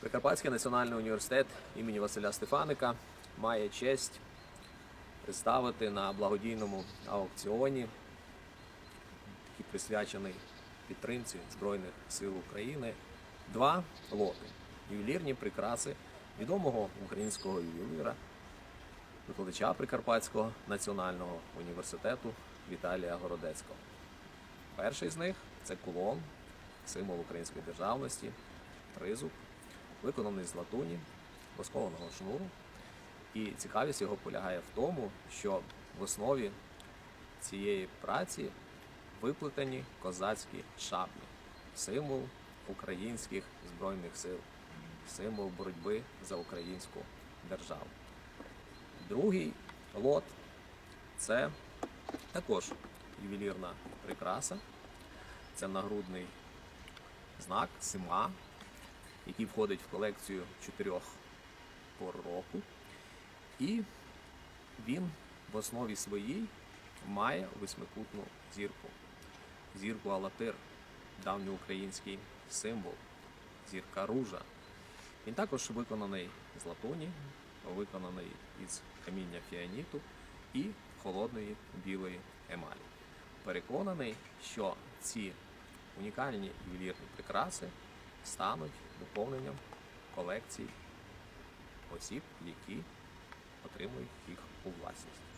Прикарпатський національний університет імені Василя Стефаника має честь представити на благодійному аукціоні, який присвячений підтримці Збройних сил України, два лоти ювелірні прикраси відомого українського ювеліра, викладача Прикарпатського національного університету Віталія Городецького. Перший з них це кулон, символ української державності, тризуб, виконаний з латуні, воскованого шнуру. І цікавість його полягає в тому, що в основі цієї праці виплетені козацькі шаблі, символ українських збройних сил, символ боротьби за українську державу. Другий лот це також ювелірна прикраса. Це нагрудний знак Сима, який входить в колекцію чотирьох пор. І він в основі своїй має восьмикутну зірку. Зірку Алатир, давньоукраїнський символ, зірка ружа. Він також виконаний з латуні, виконаний із каміння фіаніту і холодної білої емалі. Переконаний, що ці унікальні ювелірні прикраси стануть доповненням колекцій осіб, які отримують їх у власність.